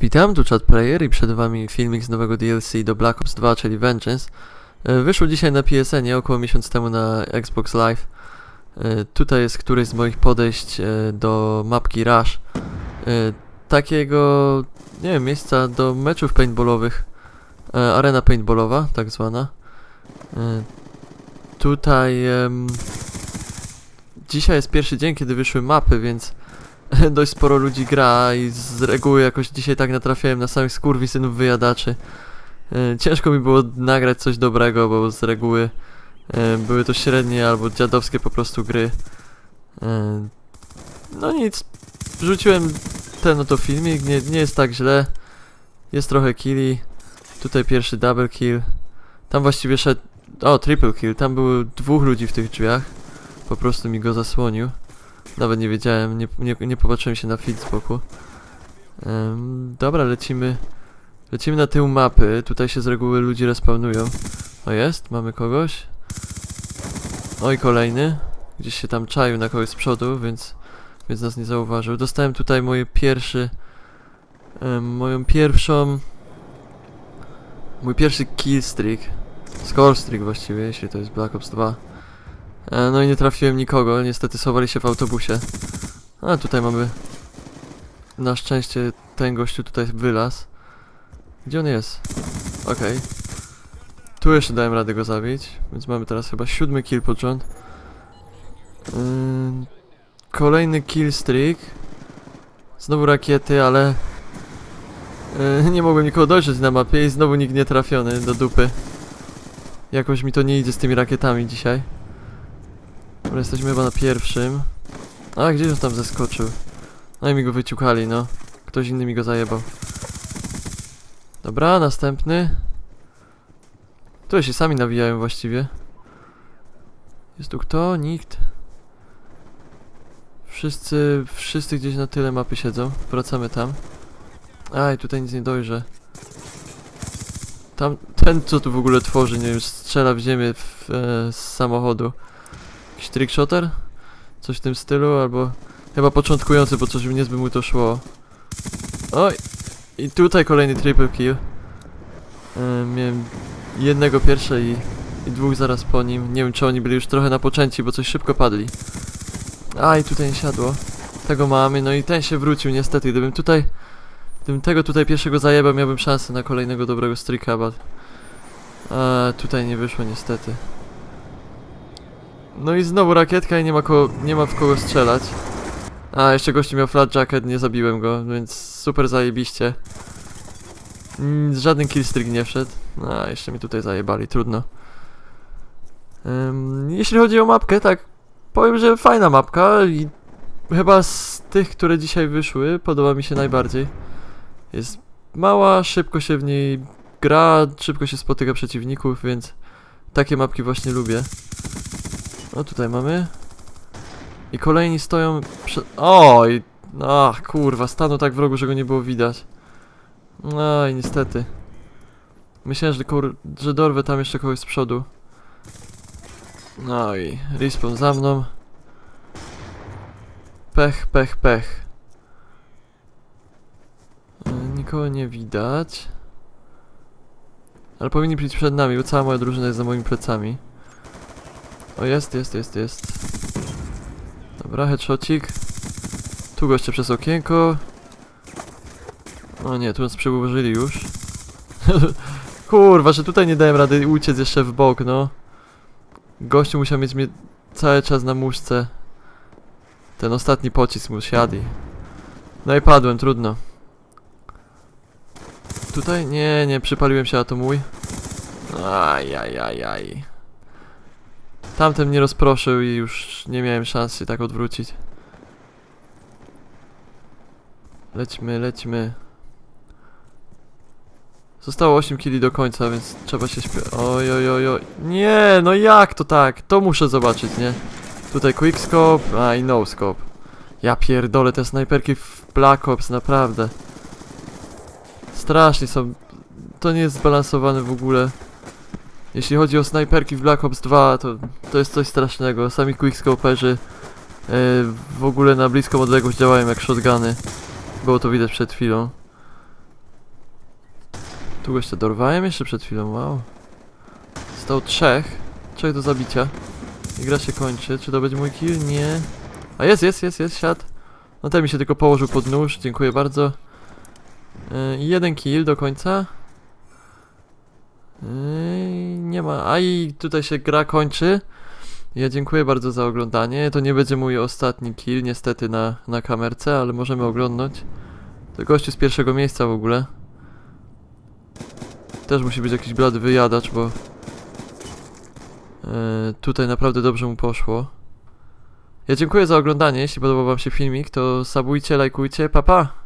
Witam, tu Chat Player i przed wami filmik z nowego DLC do Black Ops 2, czyli Vengeance. E, Wyszło dzisiaj na PSN, około miesiąc temu na Xbox Live. E, Tutaj jest któreś z moich podejść e, do mapki Rush. Takiego, nie wiem, miejsca do meczów paintballowych. Arena paintballowa, tak zwana. Tutaj dzisiaj jest pierwszy dzień, kiedy wyszły mapy, więc dość sporo ludzi gra i z reguły jakoś dzisiaj tak natrafiałem na samych skurwisynów wyjadaczy. E, Ciężko mi było nagrać coś dobrego, bo z reguły e, były to średnie albo dziadowskie po prostu gry. E, No nic, wrzuciłem ten oto filmik, nie, nie jest tak źle. Jest trochę killi. Tutaj pierwszy double kill. Tam właściwie szedł... O, triple kill. Tam było dwóch ludzi w tych drzwiach. Po prostu mi go zasłonił. Nawet nie wiedziałem, nie, nie, nie popatrzyłem się na feed z boku. Em, dobra, lecimy. Lecimy na tył mapy. Tutaj się z reguły ludzie respawnują. O jest, mamy kogoś. Oj, kolejny. Gdzieś się tam czaił na kogoś z przodu, więc, więc nas nie zauważył. Dostałem tutaj moje pierwszy. em, moją pierwszą. Mój pierwszy kill streak. Score streak właściwie, jeśli to jest Black Ops 2. E, No i nie trafiłem nikogo, niestety schowali się w autobusie. A tutaj mamy... Na szczęście ten gościu tutaj wylazł. Gdzie on jest? Okej. Tu jeszcze dałem radę go zabić, więc mamy teraz chyba siódmy kill pod rząd. Ym, kolejny kill streak. Znowu rakiety, ale... Yy, nie mogłem nikogo dojrzeć na mapie i znowu nikt nie trafiony do dupy. Jakoś mi to nie idzie z tymi rakietami dzisiaj. Dobra, jesteśmy chyba na pierwszym. A, gdzieś on tam zeskoczył. No i mi go wyciukali, no. Ktoś inny mi go zajebał. Dobra, następny. Tu się sami nawijają właściwie. Jest tu kto? Nikt. Wszyscy, wszyscy gdzieś na tyle mapy siedzą. Wracamy tam. Aj, tutaj nic nie dojrzę. Tam, ten co tu w ogóle tworzy, nie wiem, strzela w ziemię w, e, z samochodu. Jakiś trickshotter? Coś w tym stylu, albo chyba początkujący, bo coś niezbyt mu to szło. Oj! I tutaj kolejny triple kill. E, miałem jednego pierwsze i, i dwóch zaraz po nim. Nie wiem, czy oni byli już trochę napoczęci, bo coś szybko padli. A, i tutaj nie siadło. Tego mamy, no i ten się wrócił niestety. Gdybym tutaj... Gdybym tego tutaj pierwszego zajebał, miałbym szansę na kolejnego dobrego streaka, but... A, tutaj nie wyszło niestety. No i znowu rakietka i nie ma, ko nie ma w kogo strzelać. A, jeszcze gościu miał flat jacket, nie zabiłem go, więc super zajebiście. Mm, żaden killstreak nie wszedł. A, jeszcze mi tutaj zajebali, trudno. Ym, jeśli chodzi o mapkę, tak powiem, że fajna mapka i chyba z tych, które dzisiaj wyszły, podoba mi się najbardziej. Jest mała, szybko się w niej gra, szybko się spotyka przeciwników, więc takie mapki właśnie lubię. O, tutaj mamy. I kolejni stoją. Oj! Ach, kurwa, stanął tak w rogu, że go nie było widać. No i niestety. Myślałem, że, kur... że dorwę tam jeszcze kogoś z przodu. No i respawn za mną. Pech, pech, pech. E, Nikogo nie widać. Ale powinni być przed nami, bo cała moja drużyna jest za moimi plecami. O, jest, jest, jest, jest. Dobra, headshotcik. Tu goście przez okienko. O nie, tu nas przyłożyli już. Kurwa, że tutaj nie dałem rady uciec jeszcze w bok, no. Gościu musiał mieć mnie cały czas na muszce. Ten ostatni pocisk mu siadł. No i padłem, trudno. Tutaj? Nie, nie, przypaliłem się, a to mój. Aj, aj, aj, aj. Tamten mnie rozproszył i już nie miałem szans się tak odwrócić. Lećmy, lećmy. Zostało 8 kili do końca, więc trzeba się śpie... Oj, oj, oj, oj. Nie, no jak to tak? To muszę zobaczyć, nie? Tutaj quickscope, a i no scope. Ja pierdolę, te snajperki w Black Ops, naprawdę. Strasznie są... To nie jest zbalansowane w ogóle. Jeśli chodzi o snajperki w Black Ops 2, to, to jest coś strasznego. Sami quickscoperzy e, w ogóle na bliską odległość działają jak shotguny. Było to widać przed chwilą. Tu gościa dorwałem jeszcze przed chwilą, wow. Stał trzech. Trzech do zabicia. I gra się kończy. Czy to będzie mój kill? Nie. A jest, jest, jest, jest, siad. No ten mi się tylko położył pod nóż, dziękuję bardzo. Yy, jeden kill do końca. Yy, nie ma. A i tutaj się gra kończy. Ja dziękuję bardzo za oglądanie. To nie będzie mój ostatni kill, niestety na, na kamerce, ale możemy oglądać. To gościu z pierwszego miejsca w ogóle. Też musi być jakiś blady wyjadacz, bo... Yy, tutaj naprawdę dobrze mu poszło. Ja dziękuję za oglądanie. Jeśli podobał wam się filmik, to subujcie, lajkujcie. Pa pa!